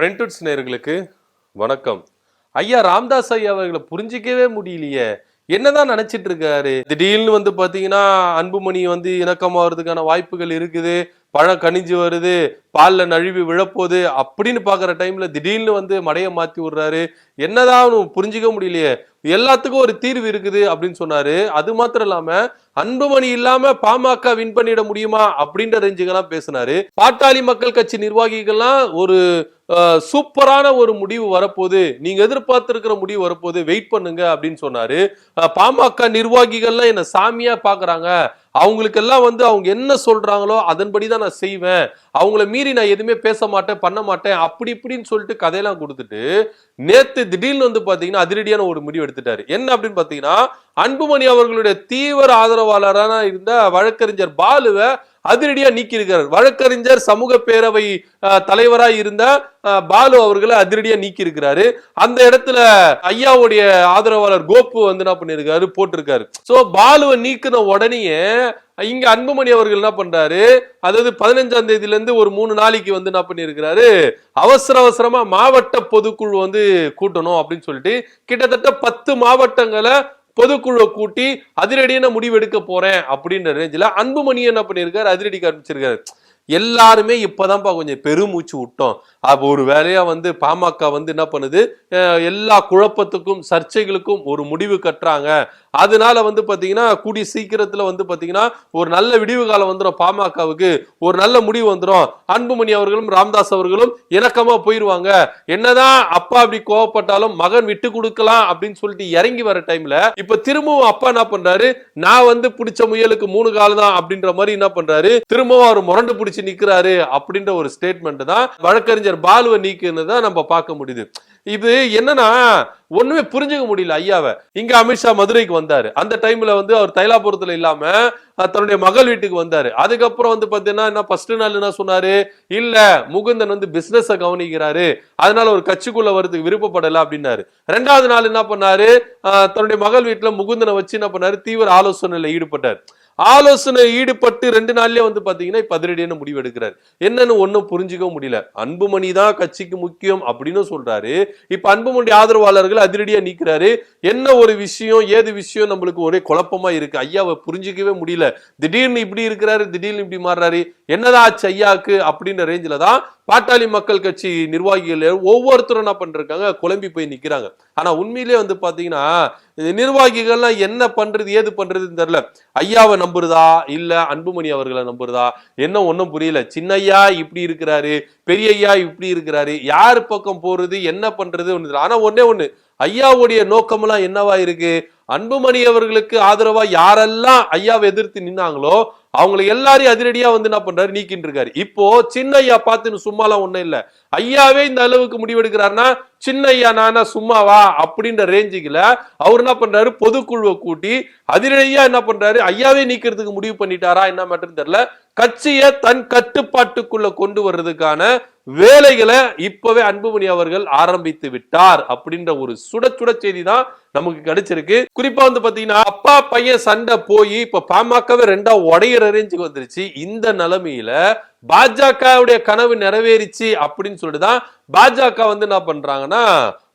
பிரிண்டட்ஸ் நேர்களுக்கு வணக்கம். ஐயா ராம்தாஸ் ஐயா அவர்களை புரிஞ்சிக்கவே முடியலையே. என்னதான் நினைச்சிட்டு இருக்காரு? திடீர்னு வந்து பாத்தீங்கன்னா அன்புமணி வந்து இணக்கமாகறதுக்கான வாய்ப்புகள் இருக்குது. பழம் கனிஞ்சு வருது. பால்ல நழுவி விழப்போகுது அப்படின்னு பார்க்குற டைமில் திடீர்னு வந்து மடையை மாற்றி விடுறாரு. என்னதான் புரிஞ்சிக்க முடியலையே. எல்லாத்துக்கும் ஒரு தீர்வு இருக்குது அப்படின்னு சொன்னாரு. அது மாத்திரம் இல்லாம அன்புமணி இல்லாம பாமக வின் பண்ணிட முடியுமா அப்படின்ற ரேஞ்சுக்கெல்லாம் பேசினாரு. பாட்டாளி மக்கள் கட்சி நிர்வாகிகள்லாம் ஒரு சூப்பரான ஒரு முடிவு வரப்போகுது. நீங்க எதிர்பார்த்திருக்கிற முடிவு வரப்போகுது. வெயிட் பண்ணுங்க அப்படின்னு சொன்னாரு. பாமக நிர்வாகிகள்லாம் என்ன சாமியா பாக்குறாங்க. அவங்களுக்கெல்லாம் வந்து அவங்க என்ன சொல்றாங்களோ அதன்படி தான் நான் செய்வேன். அவங்கள மீறி நான் எதுவுமே பேச மாட்டேன் பண்ண மாட்டேன் அப்படி இப்படின்னு சொல்லிட்டு கதையெல்லாம் கொடுத்துட்டு நேத்து திடீர்னு வந்து பாத்தீங்கன்னா அதிரடியான ஒரு முடிவு எடுத்துட்டாரு. என்ன அப்படின்னு பாத்தீங்கன்னா அன்புமணி அவர்களுடைய தீவிர ஆதரவாளரான இருந்த வழக்கறிஞர் பாலுவை அதிரடியா நீக்கி வழக்கறிஞர் சமூக பேரவை தலைவராக தலைவரா இருந்த பாலு அவர்களை அதிரடியா நீக்கி இருக்கிறாரு அந்த இடத்துல ஐயாவுடைய ஆதரவாளர் கோப்பு வந்து என்ன பண்ணிருக்காரு போட்டிருக்காரு. சோ பாலுவை நீக்கின உடனேயே இங்க அன்புமணி அவர்கள் என்ன பண்றாரு? அதாவது பதினஞ்சாம் தேதியில இருந்து ஒரு மூணு நாளைக்கு வந்து என்ன பண்ணிருக்கிறாரு அவசர அவசரமா மாவட்ட பொதுக்குழு வந்து கூட்டணும் அப்படின்னு சொல்லிட்டு கிட்டத்தட்ட பத்து மாவட்டங்களை பொதுக்குழுவை கூட்டி அதிரடியான முடிவு எடுக்க போறேன் அப்படின்ற ரேஞ்சில் அன்புமணி என்ன பண்ணியிருக்காரு? அதிரடி காமிச்சிருக்காரு எல்லாருமே இப்பதான்ப்பா கொஞ்சம் பெருமூச்சு விட்டோம். அப்போ ஒரு வேலையாக வந்து பாமக வந்து என்ன பண்ணுது? எல்லா குழப்பத்துக்கும் சர்ச்சைகளுக்கும் ஒரு முடிவு கட்டுறாங்க. அதனால வந்து பாத்தீங்கன்னா கூடிய சீக்கிரத்துல வந்து பாத்தீங்கன்னா ஒரு நல்ல விடிவு காலம் வந்துடும் பாமகவுக்கு. ஒரு நல்ல முடிவு வந்துடும் அன்புமணி அவர்களும் ராம்தாஸ் அவர்களும் இணக்கமா போயிருவாங்க. என்னதான் அப்பா அப்படி கோவப்பட்டாலும் மகன் விட்டு கொடுக்கலாம் அப்படின்னு சொல்லிட்டு இறங்கி வர டைம்ல இப்ப திரும்பவும் அப்பா என்ன பண்றாரு? நான் வந்து பிடிச்ச முயலுக்கு மூணு காலம் தான் அப்படின்ற மாதிரி என்ன பண்றாரு? திரும்பவும் அவர் முரண்டு பிடிச்சு நிக்கிறாரு அப்படின்ற ஒரு ஸ்டேட்மெண்ட் தான் வழக்கறிஞர் பாலுவை நீக்குன்னு தான் நம்ம பார்க்க முடியுது. இது என்னன்னா ஒண்ணுமே புரிஞ்சுக்க முடியல ஐயாவை. இங்க அமித்ஷா மதுரைக்கு வந்தாரு. அந்த டைம்ல வந்து அவர் தைலாபுரத்துல இல்லாம தன்னுடைய மகள் வீட்டுக்கு வந்தாரு. அதுக்கப்புறம் வந்து பாத்தீங்கன்னா என்ன ஃபர்ஸ்ட் நாள் என்ன சொன்னாரு? இல்ல முகுந்தன் வந்து பிசினஸ கவனிக்கிறாரு. அதனால ஒரு கட்சிக்குள்ள வரதுக்கு விருப்பப்படல அப்படின்னாரு. ரெண்டாவது நாள் என்ன பண்ணாரு? அஹ், தன்னுடைய மகள் வீட்டுல முகுந்தனை வச்சு என்ன பண்ணாரு? தீவிர ஆலோசனையில ஈடுபட்டார். ஆலோசனை ஈடுபட்டு ரெண்டு நாள்லயே வந்து பாத்தீங்கன்னா இப்ப அதிரடியான முடிவு எடுக்கிறார் என்னன்னு ஒன்னும் புரிஞ்சுக்க முடியல. அன்புமணி தான் கட்சிக்கு முக்கியம் அப்படின்னு சொல்றாரு. இப்ப அன்புமணி ஆதரவாளர்கள் அதிரடியா நீக்கிறாரு. என்ன ஒரு விஷயம் ஏது விஷயம் நம்மளுக்கு ஒரே குழப்பமா இருக்கு? ஐயாவை புரிஞ்சுக்கவே முடியல. திடீர்னு இப்படி இருக்கிறாரு திடீர்னு இப்படி மாறுறாரு. என்னதான் ஆச்சு ஐயாக்கு அப்படின்ற ரேஞ்சில தான் பாட்டாளி மக்கள் கட்சி நிர்வாகிகள் ஒவ்வொருத்தரும் என்ன பண்ணிருக்காங்க? குழம்பி போய் நிற்கிறாங்க ஆனால் உண்மையிலேயே வந்து பார்த்தீங்கன்னா நிர்வாகிகள்லாம் என்ன பண்ணுறது ஏது பண்ணுறதுன்னு தெரியல. ஐயாவை நம்புறதா? இல்லை அன்புமணி அவர்களை நம்புறதா? என்ன ஒன்றும் புரியல. சின்னையா இப்படி இருக்கிறாரு பெரிய ஐயா இப்படி இருக்கிறாரு யார் பக்கம் போகிறது என்ன பண்ணுறது ஒன்று தெரியல. ஆனால் ஒண்ணே ஒன்று ஐயாவுடைய நோக்கமெல்லாம் என்னவா இருக்கு? அன்புமணி அவர்களுக்கு ஆதரவா யாரெல்லாம் ஐயாவை எதிர்த்து நின்னாங்களோ அவங்களை எல்லாரையும் அதிரடியா வந்து என்ன பண்றாரு? நீக்கிட்டு இருக்காரு. இப்போ சின்ன ஐயா பார்த்துன்னு சும்மாலாம் ஒண்ணும் இல்ல. ஐயாவே இந்த அளவுக்கு முடிவெடுக்கிறாருன்னா சின்ன ஐயா நானா சும்மாவா? அப்படின்ற ரேஞ்சுக்குல அவர் என்ன பண்றாரு? பொதுக்குழுவை கூட்டி அதிரடியா என்ன பண்றாரு? ஐயாவே நீக்கிறதுக்கு முடிவு பண்ணிட்டாரா? என்ன மேட்டர்னு தெரியல. கட்சியை தன் கட்டுப்பாட்டுக்குள்ள கொண்டு வர்றதுக்கான வேலைகளை இப்பவே அன்புமணி அவர்கள் ஆரம்பித்து விட்டார் அப்படின்ற ஒரு சுட சுட செய்தி தான் நமக்கு கிடைச்சிருக்கு. குறிப்பா வந்து பாத்தீங்கன்னா அப்பா பையன் சண்டை போய் இப்ப பாமகவே ரெண்டா உடையிற ரேஞ்சுக்கு வந்துருச்சு. இந்த நிலைமையில பாஜகவுடைய கனவு நிறைவேறிச்சு அப்படின்னு சொல்லிட்டுதான் பாஜக வந்து என்ன பண்றாங்கன்னா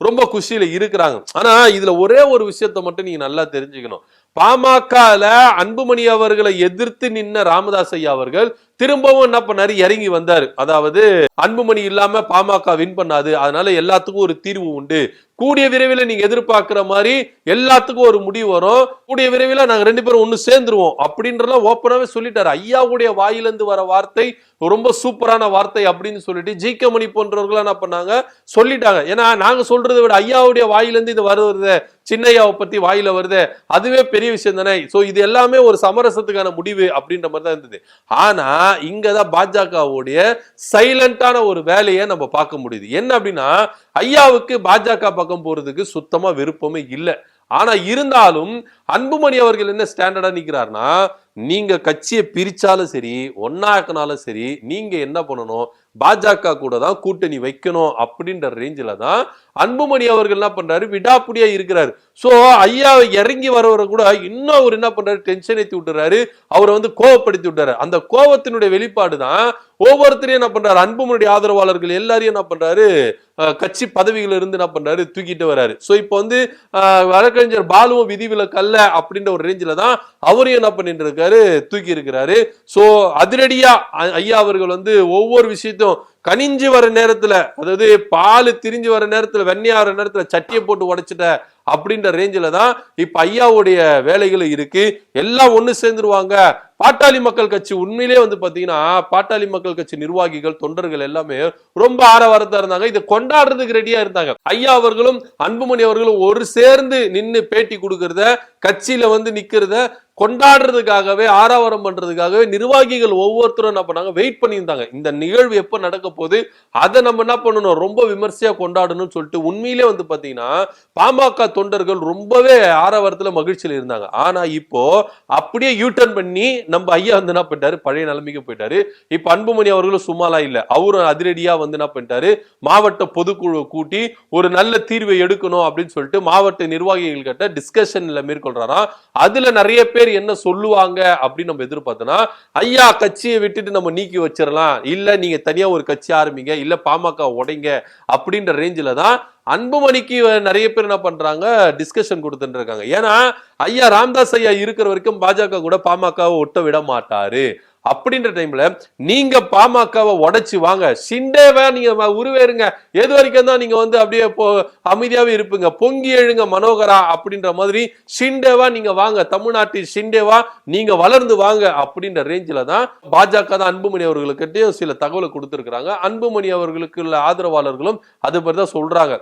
ரொம்ப குஷியில இருக்கிறாங்க. ஆனா இதுல ஒரே ஒரு விஷயத்த மட்டும் நீங்க நல்லா தெரிஞ்சுக்கணும். பாமகல அன்புமணி அவர்களை எதிர்த்து நின்ன ராமதாஸ் ஐயா அவர்கள் திரும்பவும் என்ன பண்ணாரு? இறங்கி வந்தாரு. அதாவது அன்புமணி இல்லாம பாமக வின் பண்ணாது. அதனால எல்லாத்துக்கும் ஒரு தீர்வு உண்டு. கூடிய விரைவில் நீங்க எதிர்பார்க்கிற மாதிரி எல்லாத்துக்கும் ஒரு முடிவு வரும். கூடிய விரைவில் நாங்க ரெண்டு பேரும் ஒன்று சேர்ந்துருவோம். அப்படின்றலாம் ஓப்பனாவே சொல்லிட்டாரு. ஐயாவுடைய வாயிலிருந்து வர வார்த்தை ரொம்ப சூப்பரான வார்த்தை அப்படின்னு சொல்லிட்டு ஜி கே மணி போன்றவர்கள் என்ன பண்ணாங்க? சொல்லிட்டாங்க. ஏன்னா நாங்க சொல்றதை விட ஐயாவுடைய வாயிலிருந்து இது வருது. சின்னையாவை பத்தி வாயில வருது. அதுவே பெரிய விஷயம் தானே. ஸோ இது எல்லாமே ஒரு சமரசத்துக்கான முடிவு அப்படின்ற மாதிரி தான் இருந்தது. ஆனா இங்கதான் பாஜகவுடைய சைலண்டான ஒரு வேலையை நம்ம பார்க்க முடியுது. என்ன அப்படின்னா ஐயாவுக்கு பாஜக பக்கம் போறதுக்கு சுத்தமா விருப்பமே இல்லை. ஆனா இருந்தாலும் அன்புமணி அவர்கள் என்ன ஸ்டாண்டர்டா நிக்கிறாருன்னா நீங்க கட்சியை பிரிச்சாலும் சரி ஒன்னாக்குனாலும் சரி நீங்க என்ன பண்ணணும்? பாஜக கூட தான் கூட்டணி வைக்கணும் அப்படின்ற ரேஞ்சில தான் அன்புமணி அவர்கள் என்ன பண்றாரு? விடாப்புடியா இருக்கிறாரு. சோ ஐயா இறங்கி வரவரை கூட இன்னும் அவர் என்ன பண்றாரு? டென்ஷன் ஏற்றி விட்டுறாரு. அவரை வந்து கோவப்படுத்தி விட்டுறாரு. அந்த கோவத்தினுடைய வெளிப்பாடு தான் ஒவ்வொருத்தரையும் என்ன பண்றாரு? அன்புமனுடைய ஆதரவாளர்கள் எல்லாரையும் என்ன பண்றாரு? கட்சி பதவிகள் இருந்து என்ன பண்றாரு? தூக்கிட்டு வராரு. சோ இப்போ வந்து வழக்கறிஞர் பாலுவும் விதிவிலக்கு அல்ல அப்படின்ற ஒரு ரேஞ்சில தான் அவரையும் என்ன பண்ணிட்டு இருக்காரு? தூக்கி இருக்கிறாரு. சோ அதிரடியா ஐயா அவர்கள் வந்து ஒவ்வொரு விஷயத்தையும் கனிஞ்சு வர நேரத்துல அதாவது பால் திரிஞ்சு வர நேரத்துல வெண்ணெய் ஆகிற நேரத்துல சட்டியை போட்டு உடைச்சிட்ட அப்படின்ற ரேஞ்சில தான் இப்ப ஐயாவுடைய வேலைகள் இருக்கு. எல்லாம் ஒண்ணு சேர்ந்துருவாங்க. பாட்டாளி மக்கள் கட்சி உண்மையிலே வந்து பாத்தீங்கன்னா பாட்டாளி மக்கள் கட்சி நிர்வாகிகள் தொண்டர்கள் எல்லாமே ரொம்ப ஆரவாரத்தா இருந்தாங்க. இதை கொண்டாடுறதுக்கு ரெடியா இருந்தாங்க. ஐயா அவர்களும் அன்புமணி அவர்களும் ஒரு சேர்ந்து நின்னு பேட்டி கொடுக்கறத கட்சியில வந்து நிக்கிறத கொண்டாடுறதுக்காகவே ஆரவாரம் பண்றதுக்காகவே நிர்வாகிகள் ஒவ்வொருத்தரும் என்ன பண்ணாங்க? வெயிட் பண்ணியிருந்தாங்க. இந்த நிகழ்வு எப்ப நடக்க போகுது? அதை நம்ம என்ன பண்ணணும்? ரொம்ப விமர்சையா கொண்டாடணும்னு சொல்லிட்டு உண்மையிலே வந்து பாத்தீங்கன்னா பாமக தொண்டர்கள் ரொம்பவே ஆரவாரத்துல மகிழ்ச்சியில் இருந்தாங்க. ஆனா இப்போ அப்படியே யூ டர்ன் பண்ணி நம்ம ஐயா வந்து என்ன பண்ணிட்டாரு? பழைய நிலைமைக்கு போயிட்டாரு. இப்ப அன்புமணி அவர்களும் சும்மாலாம் இல்லை. அவரும் அதிரடியா வந்து என்ன பண்ணிட்டாரு? மாவட்ட பொதுக்குழு கூட்டி ஒரு நல்ல தீர்வை எடுக்கணும் அப்படின்னு சொல்லிட்டு மாவட்ட நிர்வாகிகள் கிட்ட டிஸ்கஷன்ல மேற்கொள்றாராம். அதுல நிறைய பேர் என்ன சொல்லுவாங்க அப்படின்னு நம்ம எதிர்பார்த்தோம்னா ஐயா கட்சியை விட்டுட்டு நம்ம நீக்கி வச்சிடலாம். இல்ல நீங்க தனியா ஒரு கட்சி ஆரம்பிங்க. இல்ல பாமக உடைங்க அப்படின்ற ரேஞ்சில தான் அன்புமணிக்கு நிறைய பேர் என்ன பண்றாங்க டிஸ்கஷன் கொடுத்துட்டு இருக்காங்க ஏன்னா ஐயா ராம்தாஸ் ஐயா இருக்கிற வரைக்கும் பாஜக கூட பாமகவை ஒட்ட விட மாட்டாரு. அப்படின்ற டைம்ல நீங்க பாமகவை உடைச்சு வாங்க. சிண்டேவா நீங்க உருவேறுங்க. எது வரைக்கும் தான் நீங்க வந்து அப்படியே அமைதியாவே இருப்பீங்க. பொங்கி எழுங்க மனோகரா அப்படின்ற மாதிரி ஷிண்டேவா நீங்க வாங்க. தமிழ்நாட்டில் ஷிண்டேவா நீங்க வளர்ந்து வாங்க அப்படின்ற ரேஞ்சில தான் பாஜக தான் அன்புமணி அவர்களுக்கிட்டையும் சில தகவலை கொடுத்துருக்குறாங்க. அன்புமணி அவர்களுக்கு உள்ள ஆதரவாளர்களும் அது மாதிரி தான் சொல்றாங்க.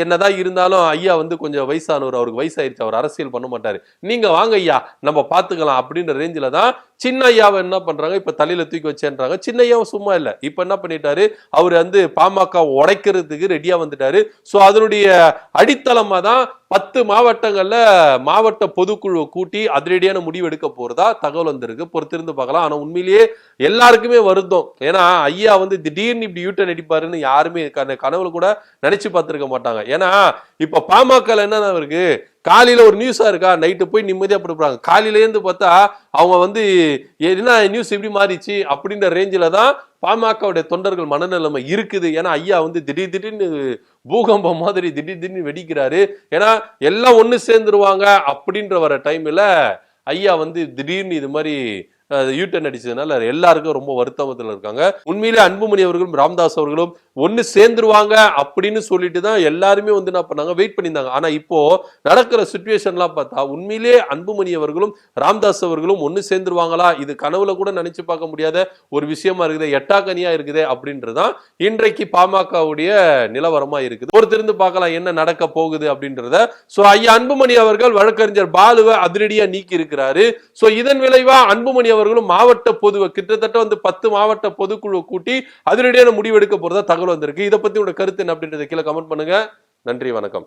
என்னதான் இருந்தாலும் ஐயா வந்து கொஞ்சம் வயசானவர். அவருக்கு வயசாயிருச்சு. அவர் அரசியல் பண்ண மாட்டாரு. நீங்க வாங்க ஐயா. நம்ம பாத்துக்கலாம் அப்படின்ற ரேஞ்சில தான் சின்ன ஐயாவை என்ன பண்றாங்க? இப்ப தலையில தூக்கி வச்சேன்றாங்க. சின்ன ஐயாவும் சும்மா இல்ல. இப்ப என்ன பண்ணிட்டாரு? அவர் வந்து பாமக உடைக்கிறதுக்கு ரெடியா வந்துட்டாரு. சோ அதனுடைய அடித்தளமா தான் பத்து மாவட்டங்கள்ல மாவட்ட பொதுக்குழு கூட்டி அதிரடியான முடிவு எடுக்க போறதா தகவல் வந்திருக்கு. பொறுத்திருந்து பார்க்கலாம். ஆனா உண்மையிலேயே எல்லாருக்குமே வருத்தம். ஏன்னா ஐயா வந்து திடீர்னு இப்படி யூட்டன் அடிப்பாருன்னு யாருமே கனவுல கூட நினைச்சு பார்த்திருக்க மாட்டாங்க. ஏன்னா இப்ப பாமக என்ன இருக்கு? காலையில் ஒரு நியூஸாக இருக்கா? நைட்டு போய் நிம்மதியாக படுப்புறாங்க காலையிலேருந்து பார்த்தா அவங்க வந்து என்ன நியூஸ் எப்படி மாறிச்சு? அப்படின்ற ரேஞ்சில் தான் பாமகவுடைய தொண்டர்கள் மனநிலைமை இருக்குது. ஏன்னா ஐயா வந்து திடீர் திடீர்னு பூகம்பம் மாதிரி திடீர் திடீர்னு வெடிக்கிறாரு. ஏன்னா எல்லாம் ஒன்று சேர்ந்துருவாங்க அப்படின்ற வர டைமில் ஐயா வந்து திடீர்னு இது மாதிரி யூட்டன் அடிச்சதுனால எல்லாருக்கும் ரொம்ப வருத்தமத்தில் இருக்காங்க. உண்மையிலே அன்புமணி அவர்களும் ராம்தாஸ் அவர்களும் ஒன்று சேர்ந்துருவாங்க அப்படின்னு சொல்லிட்டு தான் எல்லாருமே வந்து என்ன பண்ணாங்க வெயிட் பண்ணியிருந்தாங்க. ஆனால் இப்போ நடக்கிற சுச்சுவேஷன்லாம் பார்த்தா உண்மையிலே அன்புமணி அவர்களும் ராம்தாஸ் அவர்களும் ஒன்று சேர்ந்துருவாங்களா? இது கனவுல கூட நினைச்சு பார்க்க முடியாத ஒரு விஷயமா இருக்குது எட்டாக்கனியா இருக்குது அப்படின்றதான் இன்றைக்கு பாமகவுடைய நிலவரமா இருக்குது. பொறுத்திருந்து பார்க்கலாம் என்ன நடக்க போகுது அப்படின்றத. ஸோ ஐயா அன்புமணி அவர்கள் வழக்கறிஞர் பாலுவை அதிரடியா நீக்கி இருக்கிறாரு ஸோ இதன் விளைவா அன்புமணி அவர் அவர்களும் மாவட்ட பொது கிட்டத்தட்ட வந்து பத்து மாவட்ட பொதுக்குழு கூட்டி அதிரடியான முடிவெடுக்க போறதா தகவல் வந்திருக்கு. இதை பத்தி உங்களோட கருத்து என்ன அப்படின்றத கீழே கமெண்ட் பண்ணுங்க. நன்றி வணக்கம்.